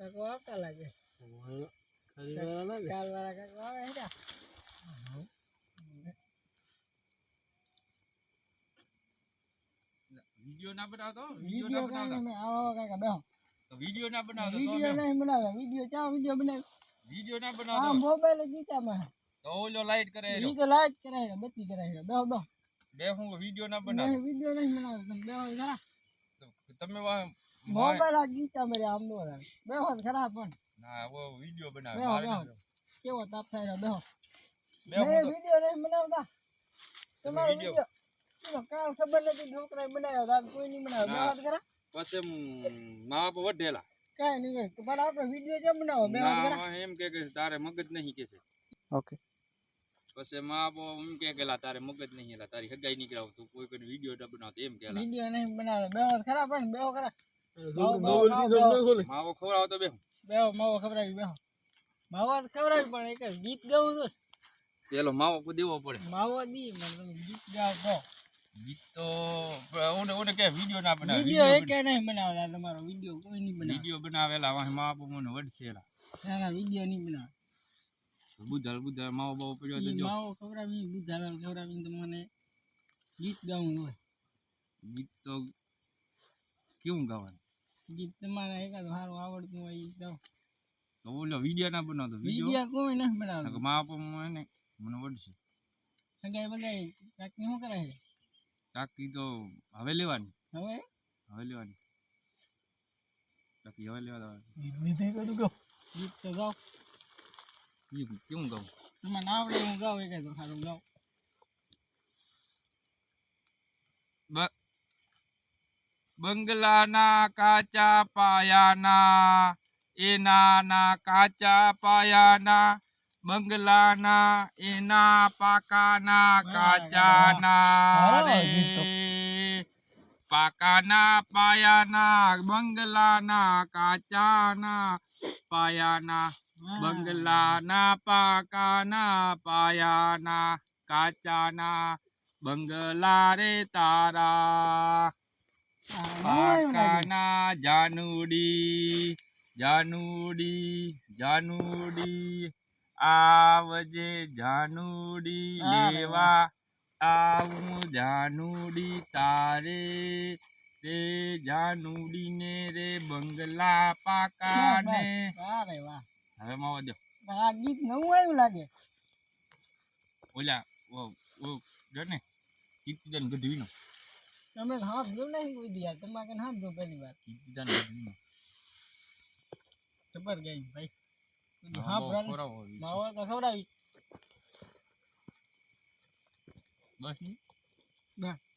કાકો આવતા લાગે ખરી વાળા લાગે કાલ વાળા કાકો આવે હેડા વિડિયો ના બનાવતો વીડિયો વિડિયો ના બનાવતો આવો કાકા બેહો તો વિડિયો ના બનાવતો વીડિયો નહીં બનાવે વીડિયો ચા વીડિયો બનાવે વિડિયો ના બનાવતો મોબાઈલ જ ગીતામાં તો ઓલો લાઈટ કરે ઈ તો લાઈટ કરાય બત્તી કરાય બેહો બેહો બે હું વિડિયો ના બનાવે નહીં વીડિયો નહીં બનાવે તમે બેહો ખરા તમે મોબાઈલ આ ગીતા મેરે આમ નો થાય બેહો ખરા પણ. ના ઓ વિડિયો બનાવે મારે કેવો તાપ થાય બેહો. બે હું મેં નહીં બનાવતા. તમારો વિડિયો વીડિયો કાલ ખબર નથી છોકરાએ બનાવ્યો તો કોઈ નહીં બનાવ્યો. ના. ખરા. પછી મા બાપ વઢેલા કાંઈ નહીં પણ આપણે વીડિયો કેમ બનાવો? બેહો ખરા. એમ કે કે તારે મગજ નહીં કે છે. ઓકે. પછી મા બાપ એમ કે કે તારે મગજ નહીં લા તારી હગાઈ નીકળાવ તું કોઈ કોઈ વિડિયો બનાવતો એમ કે વીડિયો નહીં બનાવે. બે વાત ખરા પણ બે ખરા. માવો ખવડાવો તો બેહો. માવો ખવડાવી બેહો. માવો તો ખવડાવી પણ એક ગીત ગાવું તો પેલો માવો દેવો પડે. માવો દી મને ગીત ગાવ ગીત તો ઓને ઓને કે વિડિયો ના બનાવે વીડિયો એકે નહીં બનાવતા તમારો વીડિયો કોઈ નહીં બનાવે. વિડિયો બનાવેલા વાહ મા મને વડસેલા ના વીડિયો નહીં બનાવે. બુધાલ બુધાલ માવો બાવો પડ્યો તો જો. માવો ખવડાવી ખવડાવીને તમને ગીત ગાવું હોય. ગીત તો કેવું ગાવાનું? ગીત તમારે એકાદ સારું આવડતું હોય ઈ ગાઓ તો ઓલો વિડિયો ના બનાવતો વિડિયો? વીડિયો કોઈ ના બનાવતો. મા બાપ મને મને વડશે સગાઈ બગાઈ કાકી શું કરે છે? ટાંકી તો હવે લેવાની. હવે? હવે લેવાની. કાકી હવે લેવા ગીત તો ગાઓ. ગીત કેવું ગાવું મને આવડે હું ગાઉં એકાદ સારું ગાઉં. બ- બંગલાના કાચા પાયાના એનાના કાચા પાયાના બંગલાના એના પાકાના કાચાના રે. પાકાના પાયાના બંગલાના કાચાના પાયાના બંગલાના પાકાના પાયાના કાચાના બંગલા રે તારા. પાકાના જાનુડી જાનુડી જાનુડી આવજે જાનુડી લેવા આવું જાનુડી તારે. તે જાનુડી ને રે બંગલા પાકા ને હવે માવા દો. આ ગીત નવું આવ્યું લાગે. ઓલા ઓ ઓ જો ને કીર્તિદાન ગઢવીનો. તમે સાંભળ્યું નહીં કોઈ દી યાર તમારે સાંભળ્યું પહેલી વાર? જબર ગઈ ભાઈ. હા, નહીં. માવો તો ખવડાવી. બસ બસ.